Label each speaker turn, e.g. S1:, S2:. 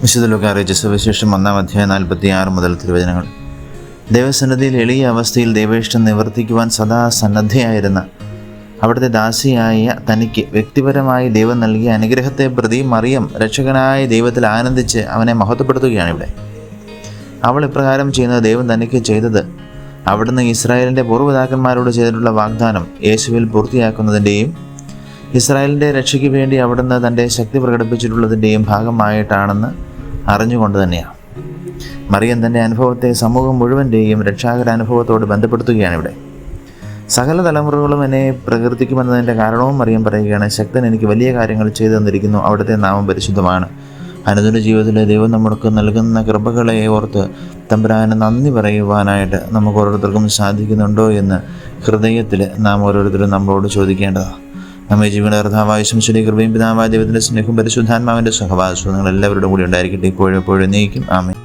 S1: വിശുദ്ധ അറിയിച്ച സുവിശേഷം ഒന്നാം അധ്യായം നാൽപ്പത്തി ആറ് മുതൽ തിരുവചനങ്ങൾ. ദേവസന്നദ്ധിയിൽ എളിയ അവസ്ഥയിൽ ദൈവേഷ്ടം നിവർത്തിക്കുവാൻ സദാ സന്നദ്ധയായിരുന്ന അവിടുത്തെ ദാസിയായ തനിക്ക് വ്യക്തിപരമായി ദൈവം നൽകിയ അനുഗ്രഹത്തെ പ്രതി മറിയം രക്ഷകനായ ദൈവത്തിൽ ആനന്ദിച്ച് അവനെ മഹത്വപ്പെടുത്തുകയാണ് ഇവിടെ. അവൾ ഇപ്രകാരം ചെയ്യുന്നത് ദൈവം തനിക്ക് ചെയ്തത് അവിടുന്ന് ഇസ്രായേലിന്റെ പൂർവപിതാക്കന്മാരോട് ചെയ്തിട്ടുള്ള വാഗ്ദാനം യേശുവിൽ പൂർത്തിയാക്കുന്നതിന്റെയും ഇസ്രായേലിന്റെ രക്ഷയ്ക്ക് വേണ്ടി അവിടുന്ന് തന്റെ ശക്തി പ്രകടിപ്പിച്ചിട്ടുള്ളതിന്റെയും ഭാഗമായിട്ടാണെന്ന് അറിഞ്ഞുകൊണ്ട് തന്നെയാണ് മറിയം തന്റെ അനുഭവത്തെ സമൂഹം മുഴുവന്റെയും രക്ഷാകര അനുഭവത്തോട് ബന്ധപ്പെടുത്തുകയാണ് ഇവിടെ സകല തലമുറകളും എന്നെ പ്രകീർത്തിക്കുമെന്നതിന്റെ കാരണവും മറിയം പറയുകയാണ് ശക്തൻ എനിക്ക് വലിയ കാര്യങ്ങൾ ചെയ്തു തന്നിരിക്കുന്നു അവിടുത്തെ നാമം പരിശുദ്ധമാണ്. അനുദിന ജീവിതത്തിലെ ദൈവം നമ്മൾക്ക് നൽകുന്ന കൃപകളെ ഓർത്ത് തമ്പുരാന് നന്ദി പറയുവാനായിട്ട് നമുക്ക് ഓരോരുത്തർക്കും സാധിക്കുന്നുണ്ടോ എന്ന് ഹൃദയത്തിൽ നാം ഓരോരുത്തരും നമ്മളോട് ചോദിക്കേണ്ടതാണ് നമ്മെ ജീവന കർത്താവായ കൃപയും പിതാവായ ദൈവത്തിന്റെ സ്നേഹവും പരിശുദ്ധാത്മാവിന്റെ സഹവാസവും നിങ്ങൾ എല്ലാവരുടെ കൂടി ഉണ്ടായിരിക്കട്ടെ. ഇപ്പോഴും എപ്പോഴും നീക്കും ആമേ